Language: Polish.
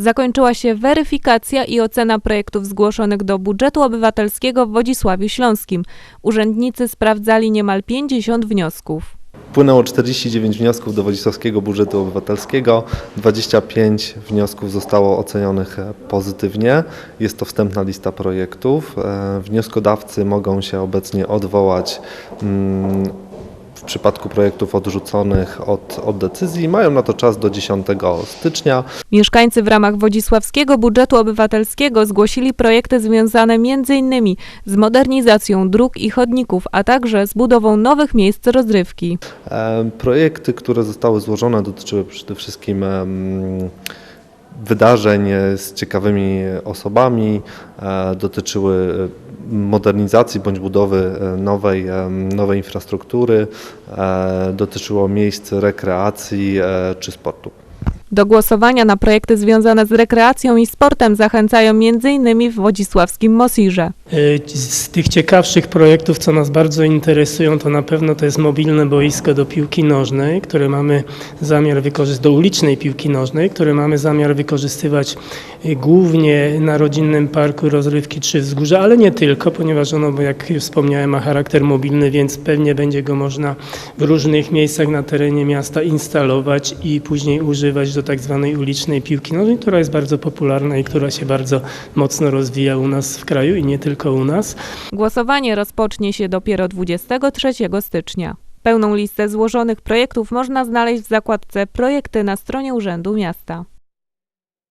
Zakończyła się weryfikacja i ocena projektów zgłoszonych do budżetu obywatelskiego w Wodzisławiu Śląskim. Urzędnicy sprawdzali niemal 50 wniosków. Wpłynęło 49 wniosków do Wodzisławskiego Budżetu Obywatelskiego. 25 wniosków zostało ocenionych pozytywnie. Jest to wstępna lista projektów. E, Wnioskodawcy mogą się obecnie odwołać mm, w przypadku projektów odrzuconych od, od decyzji. Mają na to czas do 10 stycznia. Mieszkańcy w ramach Wodzisławskiego Budżetu Obywatelskiego zgłosili projekty związane m.in. z modernizacją dróg i chodników, a także z budową nowych miejsc rozrywki. E, Projekty, które zostały złożone, dotyczyły przede wszystkim em, wydarzeń e, z ciekawymi osobami, e, dotyczyły e, modernizacji bądź budowy nowej, nowej infrastruktury, dotyczyło miejsc rekreacji czy sportu. Do głosowania na projekty związane z rekreacją i sportem zachęcają m.in. w wodzisławskim Mosirze. Y, Z tych ciekawszych projektów, co nas bardzo interesują, to na pewno to jest mobilne boisko do piłki nożnej, które mamy zamiar wykorzystać, do ulicznej piłki nożnej, które mamy zamiar wykorzystywać y, głównie na rodzinnym parku rozrywki Trzy Wzgórza, ale nie tylko, ponieważ ono, jak wspomniałem, ma charakter mobilny, więc pewnie będzie go można w różnych miejscach na terenie miasta instalować i później używać do tak zwanej ulicznej piłki nożnej, która jest bardzo popularna i która się bardzo mocno rozwija u nas w kraju i nie tylko u nas. Głosowanie rozpocznie się dopiero 23 stycznia. Pełną listę złożonych projektów można znaleźć w zakładce Projekty na stronie Urzędu Miasta.